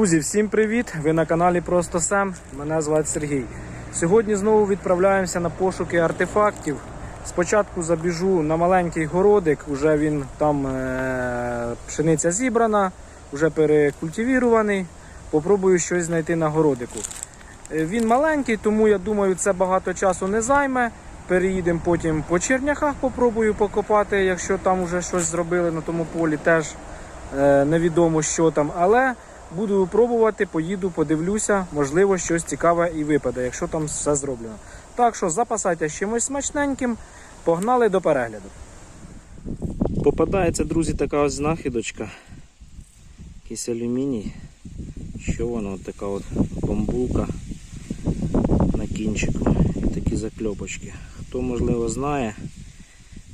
Друзі, всім привіт! Ви на каналі Просто Сем. Мене звати Сергій. Сьогодні знову відправляємося на пошуки артефактів. Спочатку забіжу на маленький городик, вже він там е- пшениця зібрана, вже перекультивірований. Попробую щось знайти на городику. Е, Він маленький, тому я думаю, це багато часу не займе. Переїдемо потім по черняхах, попробую покопати, якщо там вже щось зробили на тому полі, теж е, невідомо що там. Але буду пробувати, поїду, подивлюся, можливо, щось цікаве і випаде, якщо там все зроблено. Так що запасайтесь чимось смачненьким, погнали до перегляду. Попадається, друзі, така ось знахідочка. Якийсь алюміній. Що воно? Така от бамбулка на кінчику. І такі закльопочки. Хто можливо знає,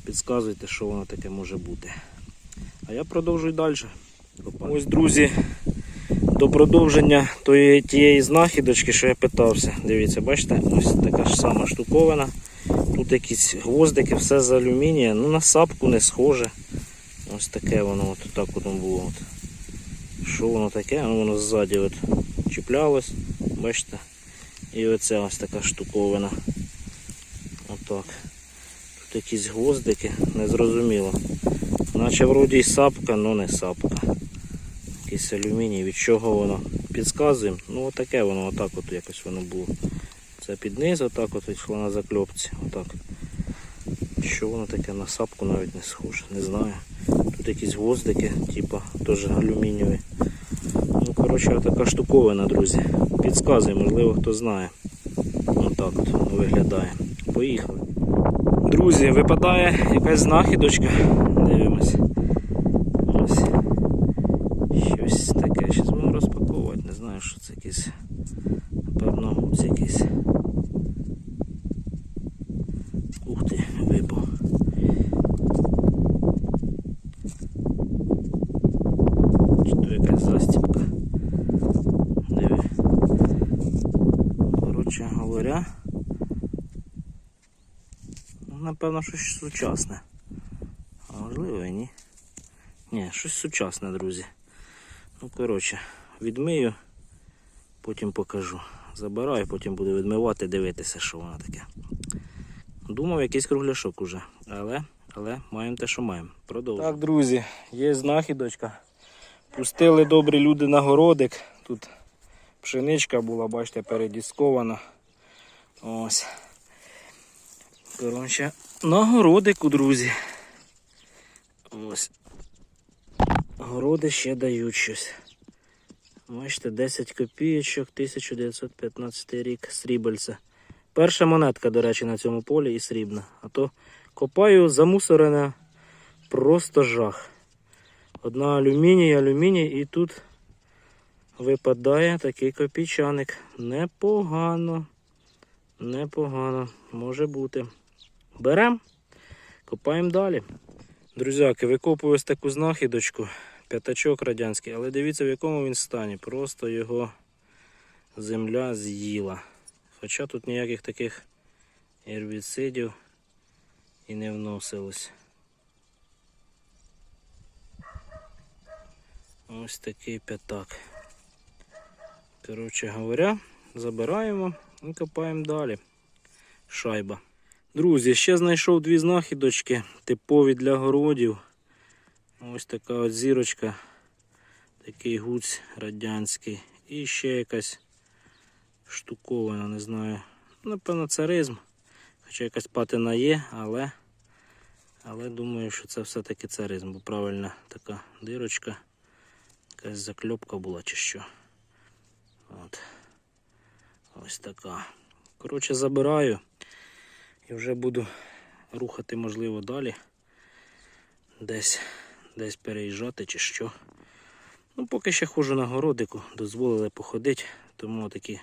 підказуйте, що воно таке може бути. А я продовжую далі. Ось, друзі, до продовження тої, тієї знахідочки, що я питався. Дивіться, бачите, ось така ж сама штуковина. Тут якісь гвоздики, все з алюмінія. Ну на сапку не схоже. Ось таке воно от так воно було. От. Що воно таке? Ну, Воно ззаді от чіплялось, бачите? І оця ось така штуковина. Отак. Тут якісь гвоздики, незрозуміло. Наче вроді й сапка, але не сапка. Якийсь алюміній, від чого воно підказуємо. Ну отаке воно, отак от якось воно було. Це під низ, отак от йшло на закльопці. Отак. Що воно таке на сапку навіть не схоже, не знаю. Тут якісь гвоздики, типу, теж алюмінієві. Ну, коротше, така штуковина, друзі. Підказує, можливо, хто знає. Отак от воно виглядає. Поїхали. Друзі, випадає якась знахідочка. Дивимось. Ось. Щось таке. Зараз будемо розпаковувати. Не знаю, що це якийсь. Напевно, гуц якийсь. Ух ти, випав. Чи то якась застіпка. Диви. Коротше говоря. Ну, напевно, щось сучасне. А можливо і ні. Ні, щось сучасне, друзі. Ну, коротше, відмию, потім покажу. Забираю, потім буду відмивати, дивитися, що воно таке. Думав, якийсь кругляшок уже, але, але маємо те, що маємо. Продовжуємо. Так, друзі, є знахідочка. Пустили добрі люди на городик. Тут пшеничка була, бачите, передіскована. Ось. Коротше, на городику, друзі. Ось. Городи ще дають щось. Бачите, 10 копійочок, 1915 рік, срібельце. Перша монетка, до речі, на цьому полі і срібна. А то копаю замусорене просто жах. Одна алюміній, алюміній і тут випадає такий копійчаник. Непогано. Непогано. Може бути. Берем, копаємо далі. Друзяки, викопую ось таку знахідочку. П'ятачок радянський, але дивіться в якому він стані. Просто його земля з'їла. Хоча тут ніяких таких гербіцидів і не вносилось. Ось такий п'ятак. Коротше говоря, забираємо і копаємо далі. Шайба. Друзі, ще знайшов дві знахідочки, типові для городів. Ось така от зірочка, такий гуць радянський. І ще якась штуковина, не знаю. Напевно, царизм. Хоча якась патина є, але але думаю, що це все-таки царизм, бо правильна така дирочка. Якась закльопка була чи що. От. Ось така. Коротше, забираю. І вже буду рухати, можливо, далі. Десь десь переїжджати чи що. Ну, поки ще ходжу на городику, дозволили походити, тому такі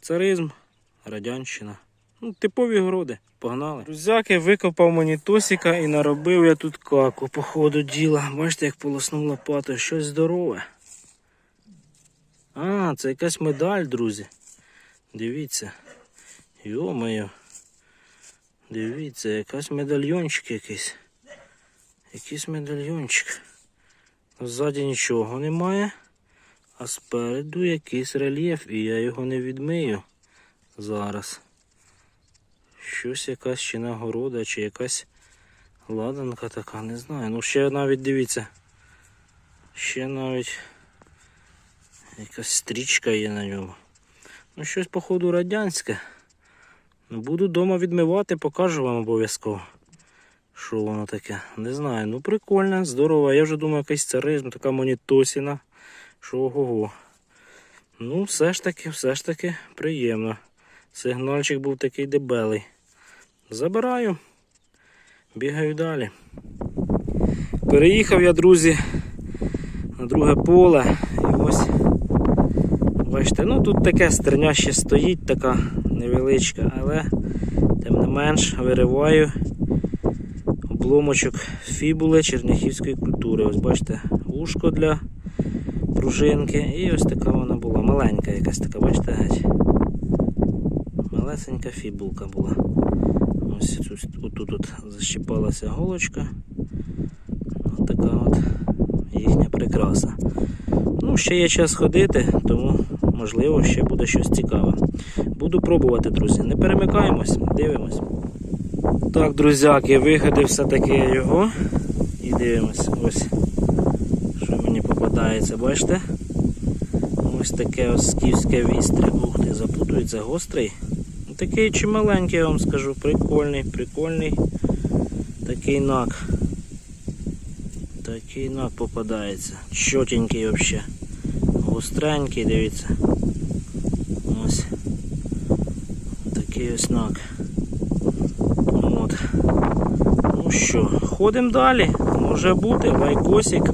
царизм, радянщина. Ну, типові городи, погнали. Друзяки, викопав мені тосіка і наробив я тут каку по ходу діла. Бачите, як полоснув лопатою, щось здорове. А, це якась медаль, друзі. Дивіться. Йо-моє. Дивіться, якась медальйончик якийсь. Якийсь медальйончик. Ззаді нічого немає. А спереду якийсь рельєф, і я його не відмию зараз. Щось якась чи нагорода, чи якась ладанка така, не знаю. Ну ще навіть дивіться. Ще навіть якась стрічка є на ньому. Ну щось, походу, радянське. Ну, Буду вдома відмивати, покажу вам обов'язково. Що воно таке? Не знаю. Ну прикольно, здорово. Я вже думаю, якийсь царизм, така монітосіна. Що ого. Ну, все ж таки, все ж таки приємно. Сигнальчик був такий дебелий. Забираю. Бігаю далі. Переїхав я, друзі, на друге поле. І ось, бачите, ну тут таке стерня ще стоїть, така невеличка, але тим не менш вириваю обломочок фібули черняхівської культури. Ось бачите, вушко для пружинки. І ось така вона була. Маленька якась така, бачите, геть. Малесенька фібулка була. Ось тут, от защіпалася голочка. Ось така от їхня прикраса. Ну, ще є час ходити, тому можливо ще буде щось цікаве. Буду пробувати, друзі. Не перемикаємось, дивимось. Так, друзяки, вигадив все-таки його. І дивимось, ось що мені попадається, бачите? Ось таке ось скіфське вістря. Ух ти, запутується гострий. Такий чималенький, я вам скажу, прикольний, прикольний. Такий нак. Такий нак попадається. Чотенький взагалі. Гостренький, дивіться. Ось. Такий ось нак. От. Ну що, ходимо далі. Може бути, лайкосик.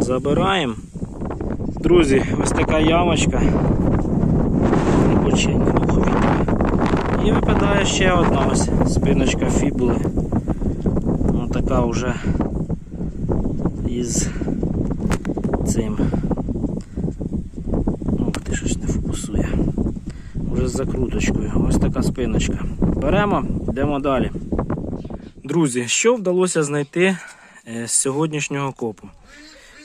Забираємо. Друзі, ось така ямочка. Духовіта. І випадає ще одна ось спиночка фібули. Ось така вже із цим. Ух ти щось не фокусує. Уже з закруточкою. Ось така спиночка. Беремо, йдемо далі. Друзі, що вдалося знайти е, з сьогоднішнього копу?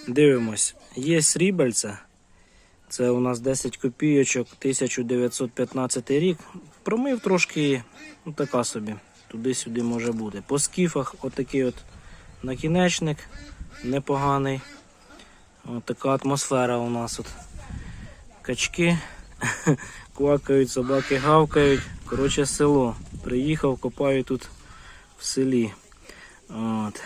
Дивимось, є срібельця. Це у нас 10 копійочок, 1915 рік. Промив трошки, ну така собі, туди-сюди може бути. По скіфах отакий от накінечник непоганий. От така атмосфера у нас. От. Качки квакають, собаки гавкають. Коротше, село. Приїхав, копаю тут в селі. От.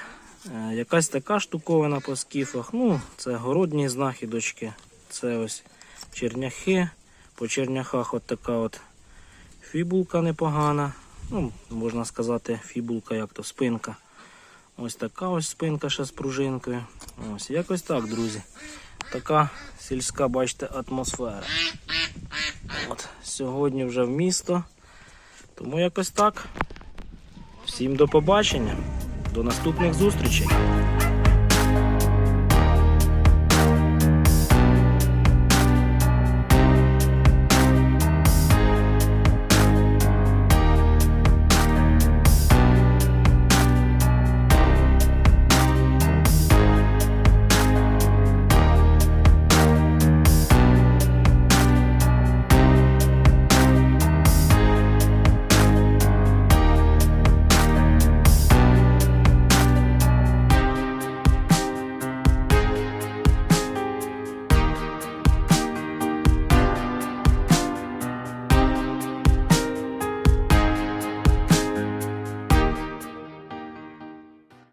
Е, Якась така штуковина по скіфах. Ну, це городні знахідочки. Це ось черняхи. По черняхах от така от фібулка непогана. Ну, можна сказати, фібулка, як то спинка. Ось така ось спинка ще з пружинкою. Ось якось так, друзі. Така сільська, бачите, атмосфера. От, сьогодні вже в місто. Тому якось так. Всім до побачення. До наступних зустрічей.